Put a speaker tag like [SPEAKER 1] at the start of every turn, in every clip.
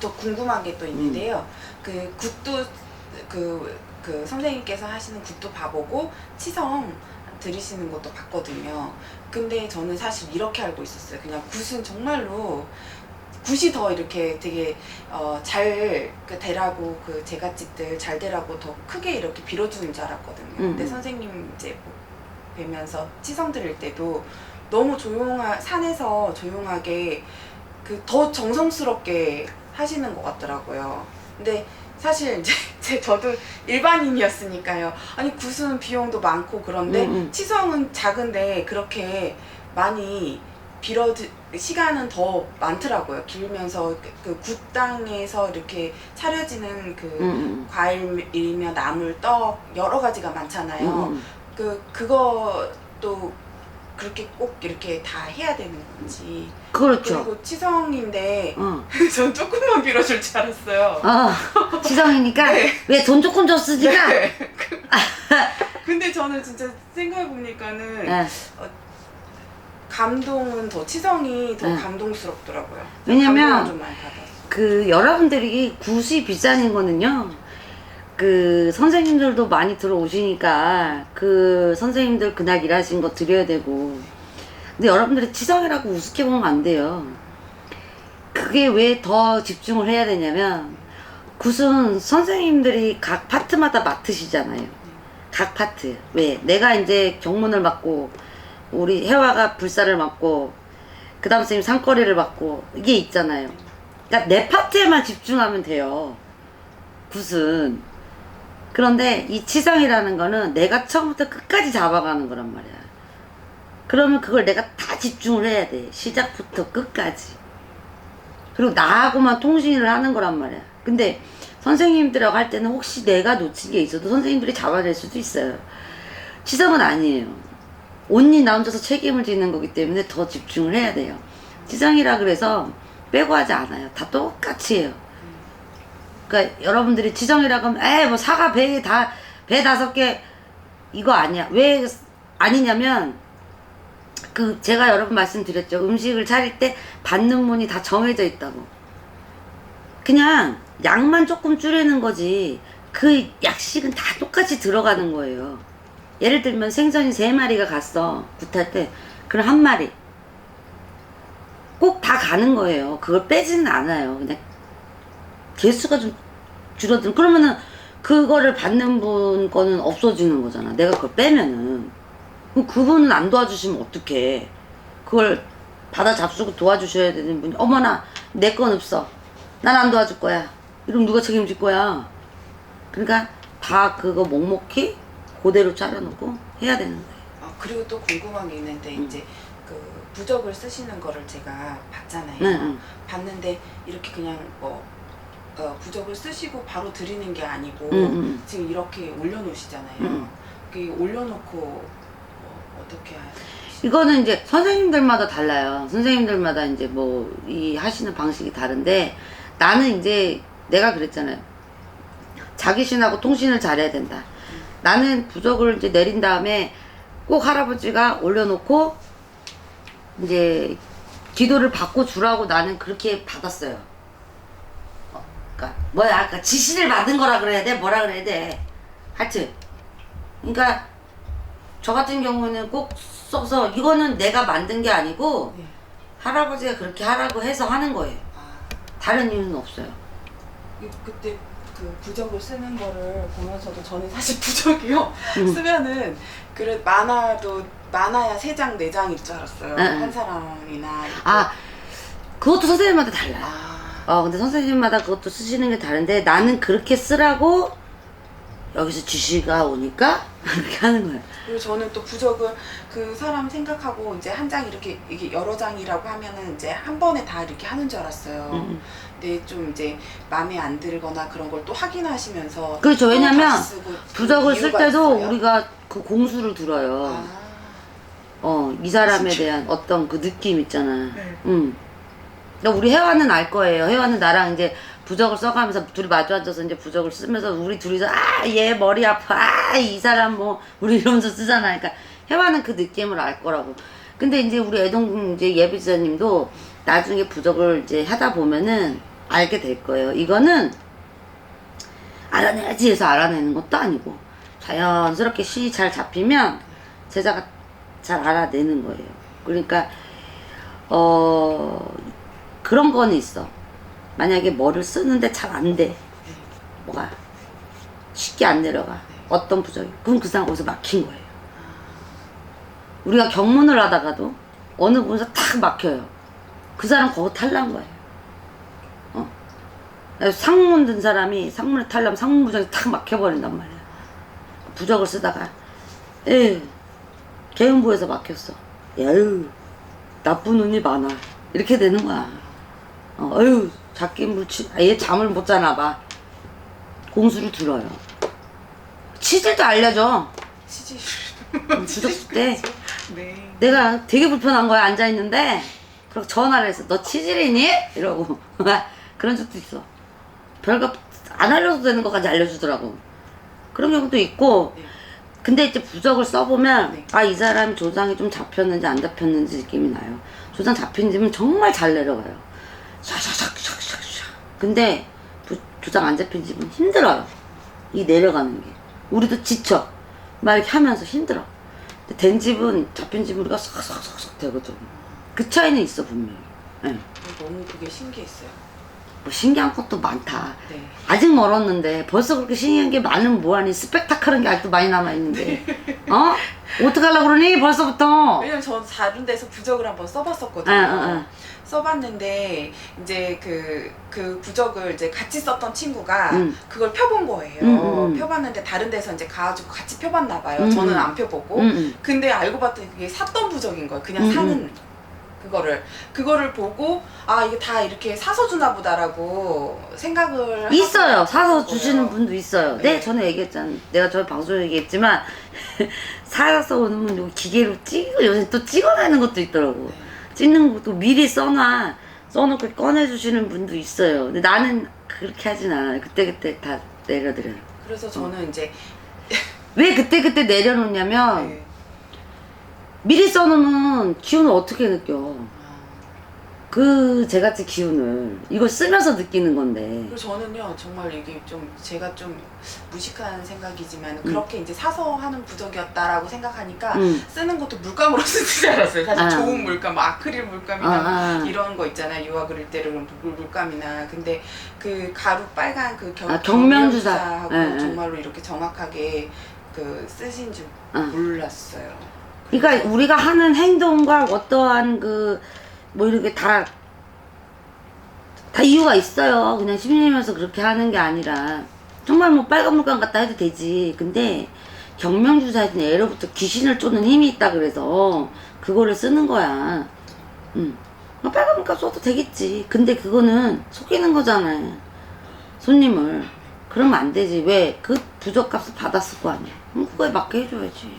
[SPEAKER 1] 또 궁금한 게 또 있는데요. 그 굿도 그, 그 선생님께서 하시는 굿도 봐보고 치성 들이시는 것도 봤거든요. 근데 저는 사실 이렇게 알고 있었어요. 그냥 굿은 정말로 굿이 더 이렇게 되게 어 잘 그 되라고 그 제갓집들 잘 되라고 더 크게 이렇게 빌어주는 줄 알았거든요. 근데
[SPEAKER 2] 음.
[SPEAKER 1] 선생님 이제 뭐 뵈면서 치성 드릴 때도 너무 조용한 산에서 조용하게 그 더 정성스럽게 하시는 것 같더라고요. 근데 사실 이제 제 저도 일반인이었으니까요. 아니 굿은 비용도 많고 그런데
[SPEAKER 2] 음, 음.
[SPEAKER 1] 치성은 작은데 그렇게 많이 빌어 시간은 더 많더라고요. 길면서 그 굿당에서 이렇게 차려지는 그
[SPEAKER 2] 음, 음.
[SPEAKER 1] 과일이며 나물, 떡 여러 가지가 많잖아요.
[SPEAKER 2] 음, 음.
[SPEAKER 1] 그 그것도 그렇게 꼭 이렇게 다 해야 되는 건지.
[SPEAKER 2] 그렇죠.
[SPEAKER 1] 그리고 치성인데
[SPEAKER 2] 어.
[SPEAKER 1] 전 조금만 빌어줄 줄 알았어요.
[SPEAKER 2] 어, 지성이니까
[SPEAKER 1] 네.
[SPEAKER 2] 왜 돈 조금 줬으니까.
[SPEAKER 1] 네. 근데 저는 진짜 생각해 보니까는
[SPEAKER 2] 네.
[SPEAKER 1] 감동은 더 치성이 더
[SPEAKER 2] 네.
[SPEAKER 1] 감동스럽더라고요.
[SPEAKER 2] 왜냐면
[SPEAKER 1] 감동을 좀 많이 받았어요.
[SPEAKER 2] 그 여러분들이 굿이 비싼 거는요. 그 선생님들도 많이 들어오시니까 그 선생님들 그날 일하신 거 드려야 되고. 근데 여러분들이 치성이라고 우습게 보면 안 돼요. 그게 왜 더 집중을 해야 되냐면 굿은 선생님들이 각 파트마다 맡으시잖아요. 각 파트. 왜? 내가 이제 경문을 맡고 우리 혜화가 불사를 맡고 그 다음 선생님 상거리를 맡고 이게 있잖아요. 그러니까 내 파트에만 집중하면 돼요. 굿은. 그런데 이 치성이라는 거는 내가 처음부터 끝까지 잡아가는 거란 말이야. 그러면 그걸 내가 다 집중을 해야 돼. 시작부터 끝까지. 그리고 나하고만 통신을 하는 거란 말이야. 근데 선생님들하고 할 때는 혹시 내가 놓친 게 있어도 선생님들이 잡아낼 수도 있어요. 치성은 아니에요. 온니 나 혼자서 책임을 지는 거기 때문에 더 집중을 해야 돼요. 치성이라 그래서 빼고 하지 않아요. 다 똑같이 해요. 그러니까 여러분들이 지정이라고 하면 에이 뭐 사과 배 다 배 다섯 개 이거 아니야. 왜 아니냐면 그 제가 여러 번 말씀드렸죠. 음식을 차릴 때 받는 문이 다 정해져 있다고. 그냥 양만 조금 줄이는 거지. 그 약식은 다 똑같이 들어가는 거예요. 예를 들면 생선이 세 마리가 갔어. 굿할 때. 그럼 한 마리. 꼭 다 가는 거예요. 그걸 빼지는 않아요. 그냥 개수가 좀 줄어든 그러면은 그거를 받는 분 거는 없어지는 거잖아. 내가 그걸 빼면은. 그럼 그분은 안 도와주시면 어떡해? 그걸 받아 잡수고 도와주셔야 되는 분이 어머나 내 건 없어. 난 안 도와줄 거야. 이러면 누가 책임질 거야? 그러니까 다 그거 묵묵히 그대로 차려놓고 해야 되는 거예요
[SPEAKER 1] 아, 그리고 또 궁금한 게 있는데
[SPEAKER 2] 음.
[SPEAKER 1] 이제 그 부적을 쓰시는 거를 제가 봤잖아요.
[SPEAKER 2] 네, 네.
[SPEAKER 1] 봤는데 이렇게 그냥 뭐 어, 부적을 쓰시고 바로 드리는 게 아니고
[SPEAKER 2] 음, 음.
[SPEAKER 1] 지금 이렇게 올려놓으시잖아요.
[SPEAKER 2] 음.
[SPEAKER 1] 그 올려놓고 뭐 어떻게 하
[SPEAKER 2] 이거는 이제 선생님들마다 달라요. 선생님들마다 이제 뭐 이 하시는 방식이 다른데 나는 이제 내가 그랬잖아요. 자기 신하고 통신을 잘해야 된다. 나는 부적을 이제 내린 다음에 꼭 할아버지가 올려놓고 이제 기도를 받고 주라고 나는 그렇게 받았어요. 어, 그러니까 뭐야 아까 지시를 받은 거라 그래야 돼 뭐라 그래야 돼 하여튼 그러니까 저 같은 경우는 꼭 써서 이거는 내가 만든 게 아니고
[SPEAKER 1] 네.
[SPEAKER 2] 할아버지가 그렇게 하라고 해서 하는 거예요.
[SPEAKER 1] 아,
[SPEAKER 2] 다른 이유는 없어요.
[SPEAKER 1] 이- 그때 그 부적을 쓰는 거를 보면서도 저는 사실 부적이요
[SPEAKER 2] 음.
[SPEAKER 1] 쓰면은 그래 많아도 많아야 세 장 네 장일 줄 알았어요.
[SPEAKER 2] 응,
[SPEAKER 1] 한 사람이나 이렇게.
[SPEAKER 2] 아 그것도 선생님마다 달라. 요
[SPEAKER 1] 아.
[SPEAKER 2] 어 근데 선생님마다 그것도 쓰시는 게 다른데 나는 그렇게 쓰라고 여기서 지시가 오니까 그렇게 하는 거예요.
[SPEAKER 1] 그리고 저는 또 부적을 그 사람 생각하고 이제 한 장 이렇게 이게 여러 장이라고 하면은 이제 한 번에 다 이렇게 하는 줄 알았어요.
[SPEAKER 2] 음.
[SPEAKER 1] 근데 좀 이제 마음에 안 들거나 그런 걸 또 확인하시면서
[SPEAKER 2] 그렇죠.
[SPEAKER 1] 또
[SPEAKER 2] 왜냐면
[SPEAKER 1] 다시 쓰고
[SPEAKER 2] 부적을 쓸
[SPEAKER 1] 이유가
[SPEAKER 2] 때도
[SPEAKER 1] 있어요?
[SPEAKER 2] 우리가 그 공수를 들어요.
[SPEAKER 1] 아,
[SPEAKER 2] 어, 이 사람에
[SPEAKER 1] 진짜?
[SPEAKER 2] 대한 어떤 그 느낌 있잖아.
[SPEAKER 1] 네.
[SPEAKER 2] 응. 근데 우리 혜화는 알 거예요. 혜화는 나랑 이제 부적을 써가면서 둘이 마주 앉아서 이제 부적을 쓰면서 우리 둘이서 아, 얘 머리 아파. 아, 이 사람 뭐, 우리 이러면서 쓰잖아. 그러니까 혜화는 그 느낌을 알 거라고. 근데 이제 우리 애동 이제 예비자님도 나중에 부적을 이제 하다 보면은 알게 될 거예요. 이거는 알아내야지 해서 알아내는 것도 아니고 자연스럽게 시 잘 잡히면 제자가 잘 알아내는 거예요. 그러니까 어 그런 거는 있어. 만약에 뭐를 쓰는데 잘 안 돼. 뭐가 쉽게 안 내려가. 어떤 부적이. 그럼 그 사람 거기서 막힌 거예요. 우리가 경문을 하다가도 어느 분에서 탁 막혀요. 그 사람 거기 탈난 거예요. 어. 상문 든 사람이 상문에 탈라면 상문 부적이 탁 막혀버린단 말이야. 부적을 쓰다가, 에휴, 개운부에서 막혔어. 에휴, 나쁜 운이 많아. 이렇게 되는 거야. 어, 어휴, 작게 물치, 얘 잠을 못 자나 봐. 공수를 들어요. 치질도 알려줘.
[SPEAKER 1] 치질.
[SPEAKER 2] 부적 쓸 때.
[SPEAKER 1] 네.
[SPEAKER 2] 내가 되게 불편한 거야 앉아 있는데 그리고 전화를 했어 너 치질이니? 이러고 그런 적도 있어 별거 안 알려도 되는 것까지 알려주더라고 그런 경우도 있고
[SPEAKER 1] 네.
[SPEAKER 2] 근데 이제 부적을 써보면
[SPEAKER 1] 네.
[SPEAKER 2] 아이 사람이 조상이 좀 잡혔는지 안 잡혔는지 느낌이 나요 조상 잡힌 집은 정말 잘 내려가요 샤샤샥샥샥샥 근데 부- 조상 안 잡힌 집은 힘들어요. 이 내려가는 게. 우리도 지쳐. 막 이렇게 하면서 힘들어. 근데 된 집은 잡힌 집은 우리가 싹싹싹싹 되거든. 그 차이는 있어 분명히. 예.
[SPEAKER 1] 너무 그게 신기했어요.
[SPEAKER 2] 뭐 신기한 것도 많다.
[SPEAKER 1] 네.
[SPEAKER 2] 아직 멀었는데 벌써 그렇게 신기한 게 많으면 뭐하니 스펙타클한 게 아직도 많이 남아있는데. 어? 어떡하려고 그러니 벌써부터
[SPEAKER 1] 왜냐면 전 다른 데서 부적을 한번 써봤었거든요.
[SPEAKER 2] 어, 어, 어.
[SPEAKER 1] 써봤는데 이제 그, 그 부적을 이제 같이 썼던 친구가
[SPEAKER 2] 음.
[SPEAKER 1] 그걸 펴본 거예요.
[SPEAKER 2] 음, 음, 음.
[SPEAKER 1] 펴봤는데 다른 데서 이제 가가지고 같이 펴봤나 봐요.
[SPEAKER 2] 음,
[SPEAKER 1] 저는
[SPEAKER 2] 음.
[SPEAKER 1] 안 펴보고.
[SPEAKER 2] 응, 응.
[SPEAKER 1] 근데 알고 봤더니 그게 샀던 부적인 거예요. 그냥
[SPEAKER 2] 음,
[SPEAKER 1] 사는
[SPEAKER 2] 음.
[SPEAKER 1] 그거를 그거를 보고 아 이게 다 이렇게 사서 주나 보다라고 생각을
[SPEAKER 2] 있어요. 사서. 주시는 분도 있어요. 네,
[SPEAKER 1] 네.
[SPEAKER 2] 전에 얘기했잖아. 내가 저희 방송에 얘기했지만 사서 오는 분 이거 기계로 찍고 요새 또 찍어내는 것도 있더라고.
[SPEAKER 1] 네.
[SPEAKER 2] 찍는 것도 미리 써놔 써놓고 꺼내주시는 분도 있어요. 근데 나는 그렇게 하진 않아요. 그때 그때 다 내려드려요.
[SPEAKER 1] 그래서 저는 이제
[SPEAKER 2] 왜 그때 그때 내려놓냐면
[SPEAKER 1] 네.
[SPEAKER 2] 미리 써놓으면 기운을 어떻게 느껴.
[SPEAKER 1] 아,
[SPEAKER 2] 그 제같이 기운을 이걸 쓰면서 느끼는 건데
[SPEAKER 1] 그리고 저는요 정말 이게 좀 제가 좀 무식한 생각이지만
[SPEAKER 2] 음.
[SPEAKER 1] 그렇게 이제 사서 하는 부적이었다라고 생각하니까
[SPEAKER 2] 음.
[SPEAKER 1] 쓰는 것도 물감으로 쓰는 줄 알았어요. 사실
[SPEAKER 2] 아.
[SPEAKER 1] 좋은 물감, 뭐 아크릴 물감이나
[SPEAKER 2] 아, 아.
[SPEAKER 1] 이런 거 있잖아요. 유화 그릴 때는 물, 물감이나 근데 그 가루 빨간 그 경,
[SPEAKER 2] 아, 경명주사.
[SPEAKER 1] 경명주사하고
[SPEAKER 2] 예, 예.
[SPEAKER 1] 정말로 이렇게 정확하게 그 쓰신 줄
[SPEAKER 2] 아.
[SPEAKER 1] 몰랐어요.
[SPEAKER 2] 그러니까 우리가 하는 행동과 어떠한 그 뭐 이렇게 다 다 이유가 있어요. 그냥 심리면서 그렇게 하는 게 아니라 정말 뭐 빨간 물감 갖다 해도 되지. 근데 경명주사에는 예로부터 귀신을 쫓는 힘이 있다 그래서 그거를 쓰는 거야. 응. 뭐 빨간 물감 써도 되겠지. 근데 그거는 속이는 거잖아요. 손님을. 그러면 안 되지. 왜? 그 부적값을 받았을 거 아니야. 그거에 맞게 해줘야지.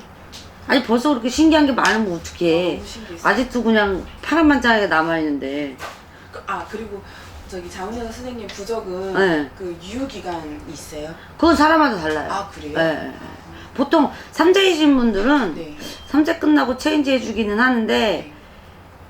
[SPEAKER 2] 아니 벌써 그렇게 신기한 게 많으면 어떡해.
[SPEAKER 1] 너무 신기했어요.
[SPEAKER 2] 아직도 그냥 파란 만장하게 남아있는데.
[SPEAKER 1] 그- 아 그리고 저기 장훈현 선생님 부적은
[SPEAKER 2] 네.
[SPEAKER 1] 그 유효 기간이 있어요?
[SPEAKER 2] 그건 사람마다 달라요.
[SPEAKER 1] 아 그래요?
[SPEAKER 2] 예, 예, 예. 보통 삼재이신 분들은
[SPEAKER 1] 네.
[SPEAKER 2] 삼재 끝나고 체인지 해주기는 하는데
[SPEAKER 1] 네.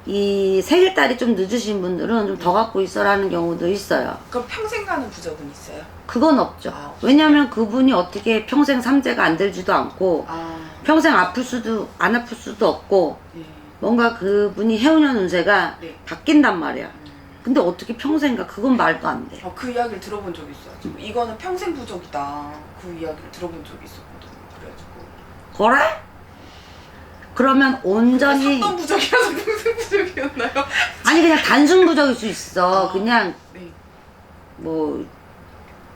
[SPEAKER 2] 이 생일달이 좀 늦으신 분들은 좀 더 갖고 있어라는 경우도 있어요.
[SPEAKER 1] 그럼 평생 가는 부적은 있어요?
[SPEAKER 2] 그건 없죠.
[SPEAKER 1] 아,
[SPEAKER 2] 왜냐면 그분이 어떻게 평생 삼재가 안 되지도 않고
[SPEAKER 1] 아
[SPEAKER 2] 평생 아플 수도 안 아플 수도 없고
[SPEAKER 1] 네.
[SPEAKER 2] 뭔가 그분이 해오년 운세가
[SPEAKER 1] 네.
[SPEAKER 2] 바뀐단 말이야.
[SPEAKER 1] 음.
[SPEAKER 2] 근데 어떻게 평생 가? 그건 말도 안 돼.
[SPEAKER 1] 어, 그 이야기를 들어본 적이 있어요. 지금 이거는 평생 부적이다. 그 이야기를 들어본 적이 있었거든요. 그래가지고
[SPEAKER 2] 그래? 그러면 온전히
[SPEAKER 1] 샀던 부적이라서 평생 부적이었나요?
[SPEAKER 2] 아니 그냥 단순 부적일 수 있어.
[SPEAKER 1] 아.
[SPEAKER 2] 그냥
[SPEAKER 1] 네.
[SPEAKER 2] 뭐,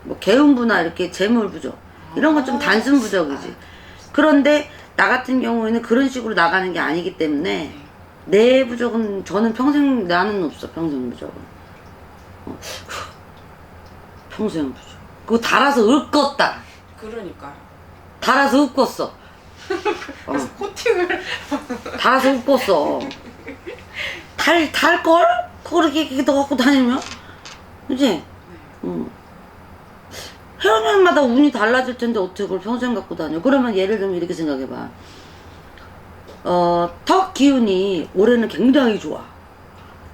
[SPEAKER 2] 뭐 개운부나 이렇게 재물 부적 이런 건좀
[SPEAKER 1] 아.
[SPEAKER 2] 단순 부적이지. 그런데 나 같은 경우에는 그런 식으로 나가는 게 아니기 때문에
[SPEAKER 1] 네.
[SPEAKER 2] 내 부적은 저는 평생 나는 없어 평생 부적은. 어, 평생 부적. 그거 달아서 읊었다.
[SPEAKER 1] 그러니까요.
[SPEAKER 2] 달아서 읊었어.
[SPEAKER 1] 그래서 코팅을
[SPEAKER 2] 달아서 읊었어. 달, 달걸? 그렇게 이렇게 너 갖고 다니면? 그지? 응. 헤어년마다 운이 달라질 텐데 어떻게 그걸 평생 갖고 다녀? 그러면 예를 들면 이렇게 생각해봐. 어, 턱 기운이 올해는 굉장히 좋아.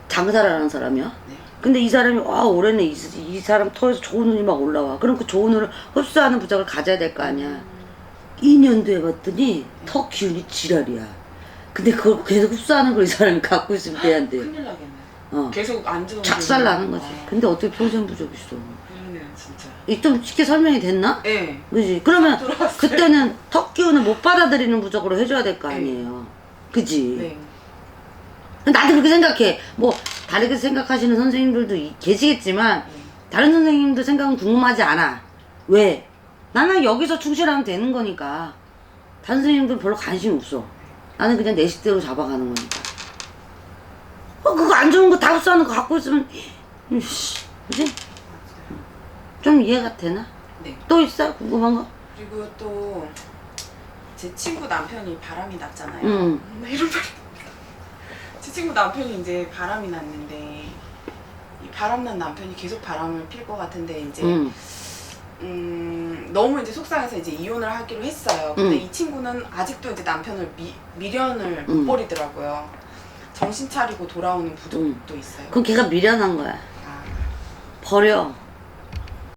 [SPEAKER 2] 장사를 하는 사람이야.
[SPEAKER 1] 네.
[SPEAKER 2] 근데 이 사람이 와 올해는 이, 이 사람 터에서 좋은 운이 막 올라와. 그럼 그 좋은 운을 흡수하는 부적을 가져야 될 거 아니야. 2년도 해봤더니 터 기운이 지랄이야. 근데 그걸 계속 흡수하는 걸 이 사람이 갖고 있으면 돼안돼.
[SPEAKER 1] 큰일 나겠네.
[SPEAKER 2] 어.
[SPEAKER 1] 계속 안 좋은
[SPEAKER 2] 작살 나는 거지.
[SPEAKER 1] 아,
[SPEAKER 2] 근데 어떻게 평생 부적 있어?
[SPEAKER 1] 그러네요 진짜.
[SPEAKER 2] 이좀 쉽게 설명이 됐나?
[SPEAKER 1] 네.
[SPEAKER 2] 그지? 그러면
[SPEAKER 1] 들어왔어요.
[SPEAKER 2] 그때는 턱 기운을 못 받아들이는 부적으로 해줘야 될 거 아니에요. 그지?
[SPEAKER 1] 네.
[SPEAKER 2] 나도 그렇게 생각해. 뭐 다르게 생각하시는 선생님들도 이- 계시겠지만
[SPEAKER 1] 네.
[SPEAKER 2] 다른 선생님들 생각은 궁금하지 않아. 왜? 나는 여기서 충실하면 되는 거니까. 다른 선생님들은 별로 관심 없어. 나는 그냥 내 식대로 잡아가는 거니까. 안 좋은 거 다 흡수하는 거 갖고 있으면, 이씨, 그지? 좀 이해가 되나?
[SPEAKER 1] 네.
[SPEAKER 2] 또 있어? 궁금한 거?
[SPEAKER 1] 그리고 또 제 친구 남편이 바람이 났잖아요.
[SPEAKER 2] 응.
[SPEAKER 1] 음, 이런 말이 제 친구 남편이 이제 바람이 났는데 이 바람 난 남편이 계속 바람을 필 것 같은데 이제
[SPEAKER 2] 응.
[SPEAKER 1] 음, 너무 이제 속상해서 이제 이혼을 하기로 했어요. 근데
[SPEAKER 2] 음.
[SPEAKER 1] 이 친구는 아직도 이제 남편을 미, 미련을 못
[SPEAKER 2] 음.
[SPEAKER 1] 버리더라고요. 정신 차리고 돌아오는 부족도 있어요.
[SPEAKER 2] 그럼 걔가 미련한 거야.
[SPEAKER 1] 아,
[SPEAKER 2] 버려.